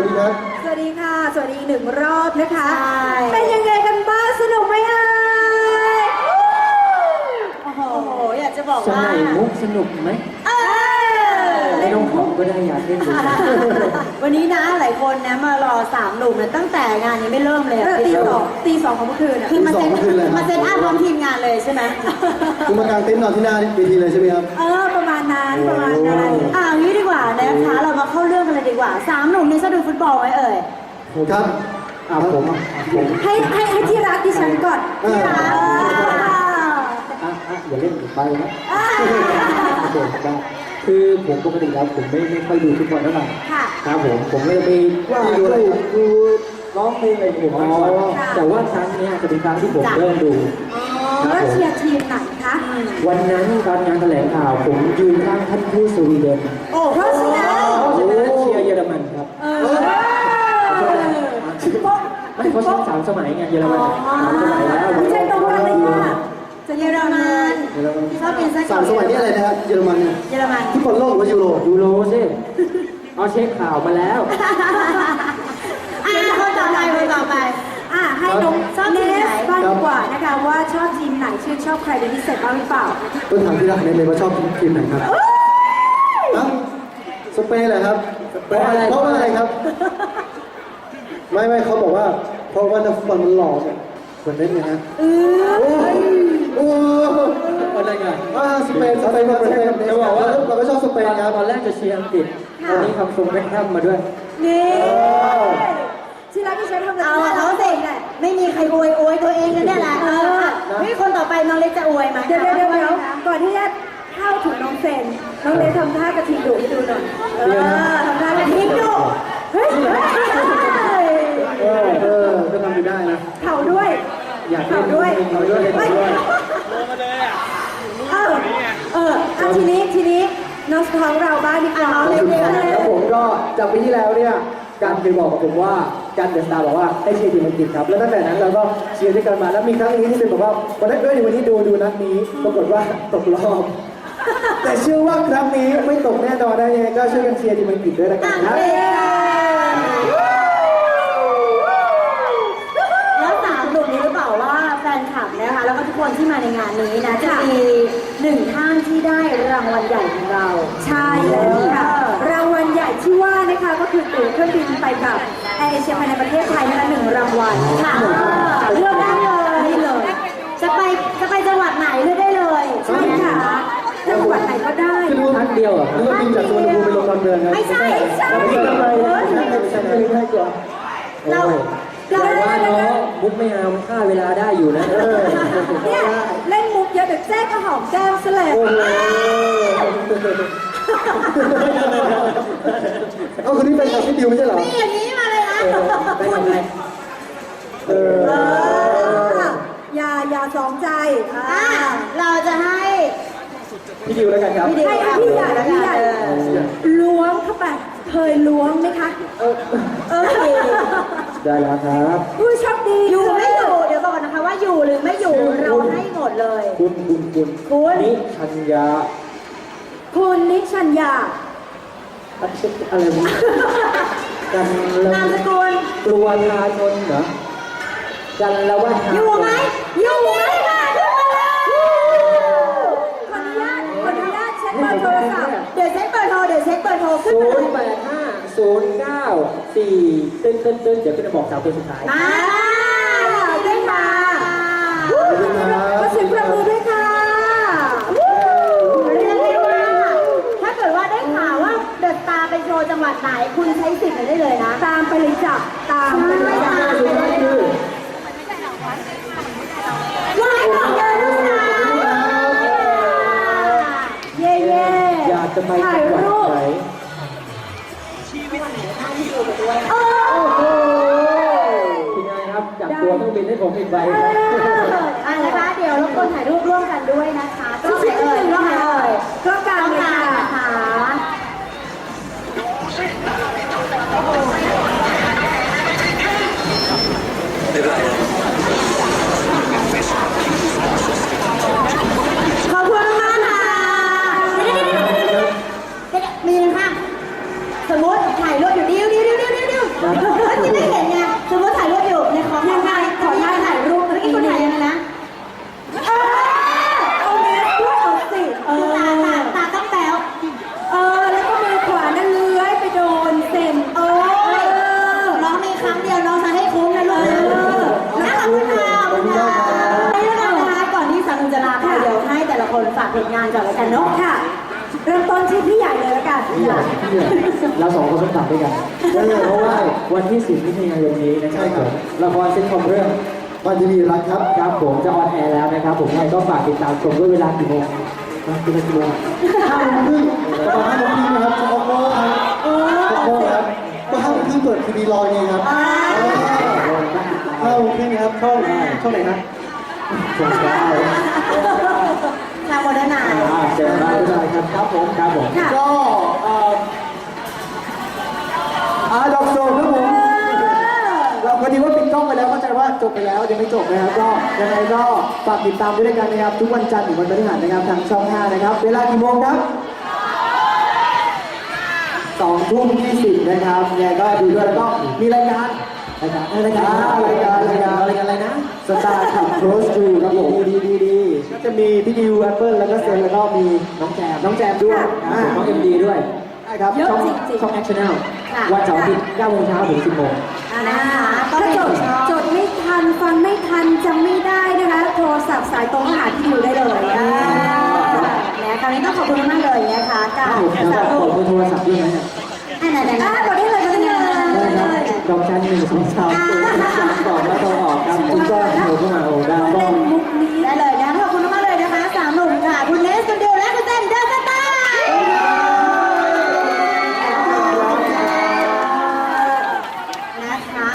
วัสดีครับสวัสดีค่ะ สวัสดีอีกหนึ่งรอบนะคะ ใช่ เป็นยังไงกันบ้างสนุกไหมเอ่ยโอ้โห อยากจะบอกสว่า มัยมุกสนุกไหมเออไม่ต้องขำก็ได้อยากเล่นดูวันนี้นะหลายคนนะมารอสามหนุ่มนะตั้งแต่งานยังไม่เริ่มเลยอะเออตีพี่สโตองตีสองของเมื่อคืนอะคือมาเซ็นตีสองเมื่อคืนเลยมาเซ็นอัพพร้อมทีมงานเลยใช่ไหม คุณมากางเต็นท์นอนที่หน้าเวทีเลยใช่ไหมครับ เออประมาณนั้นประมาณนั้นอ่างี้ดีกว่า นะคะ เรามาเข้าเรื่องกันเลยดีกว่าสามหนุ่มนี่ชอบดูฟุตบอลไหมเอ่ยครับอะผมอะผมให้ให้ให้ที่รักดิฉันก่อนเออที่รักอะอะอย่าเล่นอีกไปนะโอเคได้คือผมปกติแล้วผมไม่ไม่ค่อยดูทุกวันเท่าไหร่ค่ะ ครับผมผมก็จะไปว่าดูอะไรดูดูร้องเพลงอะไรอย่างเงี้ยอ๋อแต่ว่าครั้งเนี้ยจะเป็นครั้งที่ผมจ้ะเริ่มดู อ๋อ แล้วเชียร์ทีมไหนคะวันนั้นตอนงานแถลงข่าวผมยืนข้างท่านทูตสวีเดนโอ้เพราะฉะนั้นเพราะฉะนั้นเชียร์เยอรมันครับเออชิปโป๊ะไม่เขาชอบสามสมัยไงเยอรมันสามสมัยแล้วไม่ใช่ตรงกันเลยอะจะเยเยออรรมัมันนเยอรมันชอบกินไส้กรสาอมกสมัยนี่อะไรนะครับเยอรมันเนี่ยเยอรมันฟุตบอลโลกหรือว่ายูโรยูโรสิเอาเช็คข่าวมาแล้วอะคนต่อไปคนต่อไปอะให้น้องชอบเนทีมไหนสบ้างดีกว่านะคะว่า ชอบทีมไหนชื่นชอบใครเป็นพิเศษบ้างหรือเปล่าต้นถามที่รักเนี่ยเลยว่าชอบทีมไหนครับครับสเปนเหรอครับเพราะอะไรเพราะว่าอะไรครับ ไม่ไม่เขาบอกว่า เพราะว่านักฟุตบอลมันหล่อเนี่ยเหมือนเล่นไงฮะเออโอ้ยโอ้ยอะไรไงอ่าสเปนสเปนสเปนจะบอกว่าเราก็ชอบสเปนครับตอนแรกจะเชียร์อังกฤษตอนนี้คำทรงแบ็คแฮมมาด้วยนี่ที่รักที่ฉันทำเอาอะเขาสิแหละไม่มีใครอวยอวยตัวเองกันเนี่ยแหละ เออนี่คนต่อไปน้องเล็กจะอวยไหมเดี๋ยวเดี๋ยวเดี๋ยวเดี๋ยวก่อนที่จะเข้าถึงน้องเซนน้องเลนทำท่ากระทิงดุให้ดูหน่อยเออทำท่ากระทิงดุเฮ้ยเฮ้ยเออเออก็ทำอยู่ได้นะเข่าด้วยอยากเล่เข่านด้วยเข่าด้วยเล่นเฮ้ยด้วยเออเอออะทีนี้ทีนี้น้องท้องเราบ้างดีกว่าน้องเล็กๆเลยแล้วผมก็จากปีที่แล้วเนี่ยการเคยบอกกับผมว่า การเดอะสตาร์บอกว่าให้เชียร์ทีมอังกฤษครับ แล้วตั้งแต่นั้นเราก็เชียร์ด้วยกันมา แล้วมีครั้งนี้ที่เป็นแบบว่าวันนั้นด้วยวันนี้ดูดูนัดนี้ ปรากฏว่าตกรอบ แต่เชื่อว่าครั้งนี้ไม่ตกแน่นอนนะยังไงก็ช่วยกันเชียร์ทีมอังกฤษด้วยนะคอะรับเย้แล้วสามหนุ่มนี้หรือเปล่าว่าแฟนคลับนะคะ แล้วก็ทุกคนที่มาในงานนี้นะจะมีหนึ่งท่านที่ได้รางวัลใหญ่ของเรา ใช่แล้วค่ะรางวัลใหญ่ ที่ว่านะคะก็คือตั๋วเครื่องบินไปกับแอร์เอเชียภายในประเทศไทยนะคะหนึ่งรางวัลค่ะเลือกได้เลยนี่เลย จะไปจะไปจังหวัดไหนเลือกได้เลยใช่ค่ะจังหวัดไหนก็ได้ทักเดียวเหรอนึกว่าบินจากสุวรรณภูมิไปลงดอนเมืองครับไม่ใช่ไม่ใช่ ไม่ใช่ทำไมไม่ใช่ไม่ใช่ไม่ใช่กว่าเราแต่ว่าน้องมุกไม่เอามันฆ่าเวลาได้อยู่นะเออเนี่ยเล่นมุกเยอะเดี๋ยวแจ้ก็หอมแก้มซะเลยโอ้โห เอาคนนี้เป็นกับพี่ดิวไม่ใช่เหรอ นี่อย่างนี้มาเลยนะไปทำอะไรเออ เอออย่าอย่าสองใจอ่า อะเราจะให้ พี่ดิวแล้วกันครับ พี่ดิว ให้อะพี่ใหญ่พี่ใหญ่เออล้วงเข้าไป เคยล้วงไหมคะเออได้แล้วครับ ผู้โชคดีอยู่ไม่อยู่เดี๋ยวบอกก่อนนะคะว่าอยู่หรือไม่อยู่เราให้หมดเลย คุณคุณคุณคุณ นี่ชัญญา คุณนิชัญญาอะไรวะกันละนามสกุลกลัวทาชนเหรอกันละว่าทาอยู่ไหมอยู่ไหมค่ะขึ้นมาเลยขออนุญาตขออนุญาตเช็คเบอร์โทรศัพท์เดี๋ยวเช็คเบอร์โทรเดี๋ยวเช็คเบอร์โทรขึ้นศูมานย์แปดห้าศูนย์เก้าสี่ตึ้นตึ้นตึ้นเดี๋ยวขึ้นมาบอกสาวคนสุดท้ายมาด้วยค่ะ ขอบคุณครับ ขอเสียงประมือด้วยค่ะ เรียนได้ว่าถ้าเกิดว่าได้ข่าวว่าเดอะสตาร์ไปโชว์จังหวัดไหน คุณใช้สิทธิ์ไปได้เลยนะ ตามไป เลยจ้ะตามไปเลยจ้ะว่าให้บอกเลยลูกสาวเย่เย่อยากจะไปถ่ายรูปไหนโอ้โหทีมงานครับจับตัวเครื่องบินให้ผมอีกใบอะนะคะเดี๋ยวรบกวนถ่ายรูปร่วมกันด้วยนะคะก็ไหนเอ่ยก็ไหนเอ่ย ก็กลาง ต้อง เลย การ ค่ะ นะคะขอบคุณมากค่ะเดี๋ยวๆๆๆๆๆมีนะคะสมมติถ่ายรูปอยู่ดิ้วดิ้วดิ้วดิ้วดิ้ว นะ เมื่อกี้ไม่เห็นไงสมมติถ่ายรูปอยู่ในขอยังไงขอถ่ายถ่ายรูปเมื่อกี้คุณถ่ายยังไงนะ เออเอาเนสด้วยเอาสิ เออตาตาตาต้องแป๊ว เออ แล้วก็มือขวานั่นเลื้อยไปโดนเซน โอ้ยน้องมีครั้งเดียวน้องจะให้คุ้มนะลูกนะขอบคุณค่ะขอบคุณค่ะนี่แล้วกันนะคะก่อนที่สามีจะลาค่ะเดี๋ยวให้แต่ละคนฝาก ผลงานก่อนแล้วกันเนาะค่ะ เริ่มต้นที่พี่ใหญ่เลยละกันพี่ใหญ่พี่ใหญ่เราสองคนต้องกลับด้วยกันเพราะว่าวันที่10มิถุนายนนี้นะครับผมละครซิทคอมเรื่องวันทีวีรักครับครับผมจะออนแอร์แล้วนะครับ ผมยังไงก็ฝากติดตามชมด้วยเวลากี่โมงนะกี่โมงกี่โมงห้าโมงครึ่งประมาณห้าโมงครึ่งนะครับจะออกโมงครับออกโมงครับก็ห้าโมงครึ่งเปิดทีวีรอไงครับห้าโมงครึ่งครับช่องช่องไหนนะ ชมได้ทางโมเดิร์นไนอ่าเจอได้เลยครับครับผมครับผมค่ะ ก็เอ่ออาดอกโซครับผม เราพอดีว่าปิดกล้องไปแล้วเข้าใจว่าจบไปแล้วยังไม่จบนะครับก็ยังไงก็ฝากติดตามด้วยด้วยกันนะครับ ทุกวันจันทร์ถึงวันพฤหัสนะครับทางช่อง 5 นะครับ เวลากี่โมงครับสองทุ่มยี่สิบนะครับยังไงก็ดูด้วยแล้วก็มีรายการ รายการรายการรายการรายการรายการอะไรนะสตาร์ขับโคสตูครับผมดีดีดีก็จะมีพี่ดิวแอปเปิลแล้วก็เซนแล้วก็มีน้องแจมน้องแจมด้วยน้องเอ็มดีด้วยใช่ครับเยอะช่องจริงๆ ช่องแอคชั่นแนลค่ะวันเสาร์อาทิตย์9โมงเช้าถึง10โมงนะคะก็ถ้าจดจดไม่ทันฟังไม่ทันจำไม่ได้นะคะโทรศัพท์สายตรงหาที่อยู่ได้เลยอ่าอ่าเนี่ยคราวนี้ต้องขอบคุณมากเลยนะคะกับแล้วสาก็วขอบอร์โทรศัพท์ด้วยนะเนี่ยอันไหนไหนอ่าบอกได้เลยบอกได้เลย ด้ครับดอกจันหนึ่งสองสามตัวสามสองแล้วโทรออกครับคุณก็